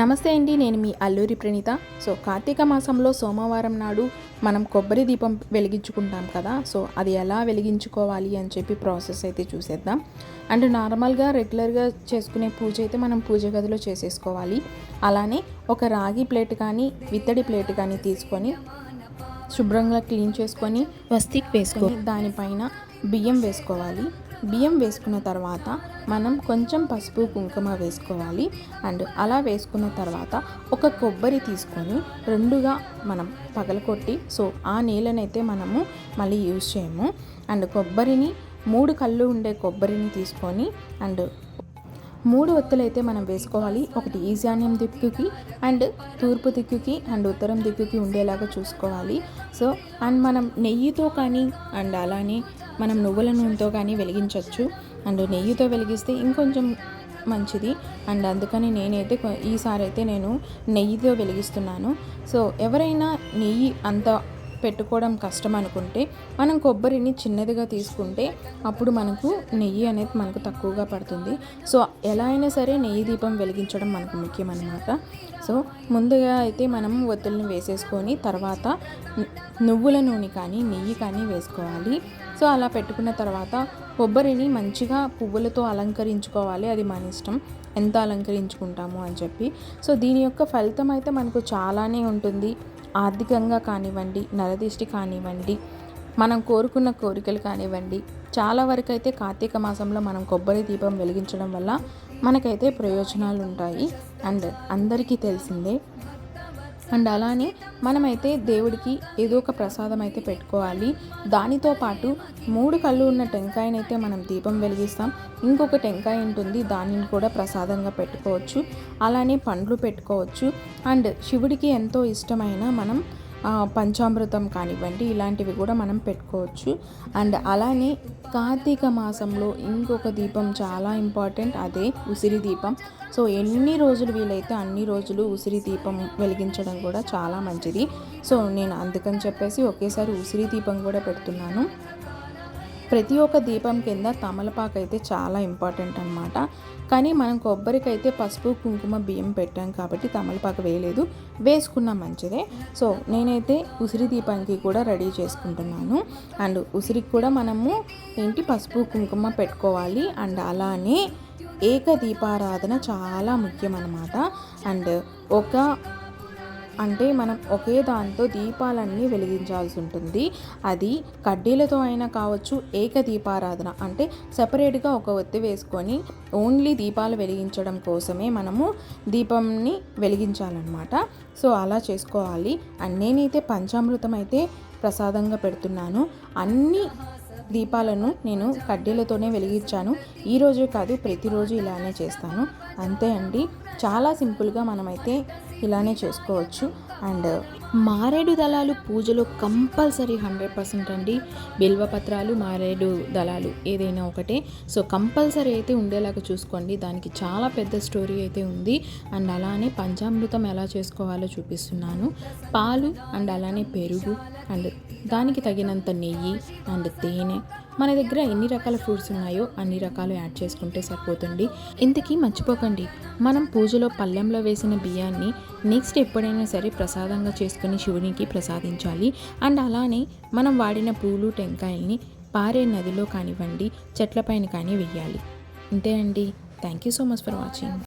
నమస్తే అండి నేను మీ అల్లూరి ప్రణీత. సో కార్తీక మాసంలో సోమవారం నాడు మనం కొబ్బరి దీపం వెలిగించుకుంటాం కదా సో అది ఎలా వెలిగించుకోవాలి అని చెప్పి ప్రాసెస్ అయితే చూసేద్దాం. అండ్ నార్మల్గా రెగ్యులర్గా చేసుకునే పూజ అయితే మనం పూజ గదిలో చేసేసుకోవాలి. అలానే ఒక రాగి ప్లేట్ కానీ విత్తడి ప్లేట్ కానీ తీసుకొని శుభ్రంగా క్లీన్ చేసుకొని వస్తిక్ వేసుకొని దానిపైన బియ్యం వేసుకోవాలి. బియ్యం వేసుకున్న తర్వాత మనం కొంచెం పసుపు కుంకుమ వేసుకోవాలి. అండ్ అలా వేసుకున్న తర్వాత ఒక కొబ్బరి తీసుకొని రెండుగా మనం పగలకొట్టి సో ఆ నీళ్ళనైతే మనము మళ్ళీ యూజ్ చేయము. అండ్ కొబ్బరిని మూడు కళ్ళు ఉండే కొబ్బరిని తీసుకొని అండ్ మూడు ఒత్తులైతే మనం వేసుకోవాలి. ఒకటి ఈశాన్యం దిక్కుకి అండ్ తూర్పు దిక్కుకి అండ్ ఉత్తరం దిక్కుకి ఉండేలాగా చూసుకోవాలి. సో అండ్ మనం నెయ్యితో కానీ అండ్ అలానే మనం నువ్వుల నూనెతో కానీ వెలిగించవచ్చు అండ్ నెయ్యితో వెలిగిస్తే ఇంకొంచెం మంచిది. అండ్ అందుకని నేనైతే ఈసారి అయితే నేను నెయ్యితో వెలిగిస్తున్నాను. సో ఎవరైనా నెయ్యి అంత పెట్టుకోవడం కష్టం అనుకుంటే మనం కొబ్బరిని చిన్నదిగా తీసుకుంటే అప్పుడు మనకు నెయ్యి అనేది మనకు తక్కువగా పడుతుంది. సో ఎలా అయినా సరే నెయ్యి దీపం వెలిగించడం మనకు ముఖ్యం అనమాట సో ముందుగా అయితే మనం ఒత్తుల్ని వేసేసుకొని తర్వాత నువ్వుల నూనె కానీ నెయ్యి కానీ వేసుకోవాలి. సో అలా పెట్టుకున్న తర్వాత కొబ్బరిని మంచిగా పువ్వులతో అలంకరించుకోవాలి. అది మన ఇష్టం. ఎంత అలంకరించుకుంటాము అని చెప్పి. సో దీని యొక్క ఫలితం అయితే మనకు చాలానే ఉంటుంది. ఆర్థికంగా కానివ్వండి నరదిష్టి కానివ్వండి మనం కోరుకున్న కోరికలు కానివ్వండి చాలా వరకు అయితే కార్తీక మాసంలో మనం కొబ్బరి దీపం వెలిగించడం వల్ల మనకైతే ప్రయోజనాలు ఉంటాయి అండ్ అందరికీ తెలిసిందే అండ్ అలానే మనమైతే దేవుడికి ఏదో ఒక ప్రసాదం అయితే పెట్టుకోవాలి. దానితో పాటు మూడు కళ్ళు ఉన్న టెంకాయనైతే మనం దీపం వెలిగిస్తాం. ఇంకొక టెంకాయ ఉంటుంది దానిని కూడా ప్రసాదంగా పెట్టుకోవచ్చు. అలానే పండ్లు పెట్టుకోవచ్చు. అండ్ శివుడికి ఎంతో ఇష్టమైన మనం పంచామృతం కానివ్వండి ఇలాంటివి కూడా మనం పెట్టుకోవచ్చు. అండ్ అలానే కార్తీక మాసంలో ఇంకొక దీపం చాలా ఇంపార్టెంట్ అదే ఉసిరి దీపం. సో ఎన్ని రోజులు వీలైతే అన్ని రోజులు ఉసిరి దీపం వెలిగించడం కూడా చాలా మంచిది. సో నేను అందుకని చెప్పేసి ఒకేసారి ఉసిరి దీపం కూడా పెడుతున్నాను. ప్రతి ఒక్క దీపం కింద తమలపాకు అయితే చాలా ఇంపార్టెంట్ అనమాట కానీ మనం కొబ్బరికైతే పసుపు కుంకుమ బియ్యం పెట్టాం కాబట్టి తమలపాకు వేయలేదు. వేసుకున్నా మంచిదే. సో నేనైతే ఉసిరి దీపానికి కూడా రెడీ చేసుకుంటున్నాను. అండ్ ఉసిరికి కూడా మనము ఏంటి పసుపు కుంకుమ పెట్టుకోవాలి. అండ్ అలానే ఏక దీపారాధన చాలా ముఖ్యం అనమాట అండ్ ఒక అంటే మనం ఒకే దాంతో దీపాలన్నీ వెలిగించాల్సి ఉంటుంది. అది కడ్డీలతో అయినా కావచ్చు ఏక దీపారాధన అంటే సపరేట్గా ఒక ఒత్తి వేసుకొని ఓన్లీ దీపాలు వెలిగించడం కోసమే మనము దీపంని వెలిగించాలన్నమాట. సో అలా చేసుకోవాలి. అండ్ నేనైతే పంచామృతం అయితే ప్రసాదంగా పెడుతున్నాను. అన్ని దీపాలను నేను కడ్డీలతోనే వెలిగించాను. ఈరోజు కాదు ప్రతిరోజు ఇలానే చేస్తాను. అంతే అండి. చాలా సింపుల్గా మనమైతే ఇలానే చేసుకోవచ్చు. అండ్ మారేడు దళాలు పూజలో కంపల్సరీ హండ్రెడ్ పర్సెంట్ అండి. బిల్వపత్రాలు మారేడు దళాలు ఏదైనా ఒకటే. సో కంపల్సరీ అయితే ఉండేలాగా చూసుకోండి. దానికి చాలా పెద్ద స్టోరీ అయితే ఉంది. అండ్ అలానే పంచామృతం ఎలా చేసుకోవాలో చూపిస్తున్నాను. పాలు అండ్ అలానే పెరుగు అండ్ దానికి తగినంత నెయ్యి అండ్ తేనె. మన దగ్గర ఎన్ని రకాల ఫ్రూట్స్ ఉన్నాయో అన్ని రకాలు యాడ్ చేసుకుంటే సరిపోతుంది. ఇంతకీ మర్చిపోకండి. మనం పూజలో పళ్ళెంలో వేసిన బియ్యాన్ని నెక్స్ట్ ఎప్పుడైనా సరే ప్రసాదంగా చేసుకుని శివునికి ప్రసాదించాలి. అండ్ అలానే మనం వాడిన పూలు టెంకాయల్ని పారే నదిలో కానివ్వండి చెట్లపైన కానీ వెయ్యాలి. అంతే అండి. Thank you so much for watching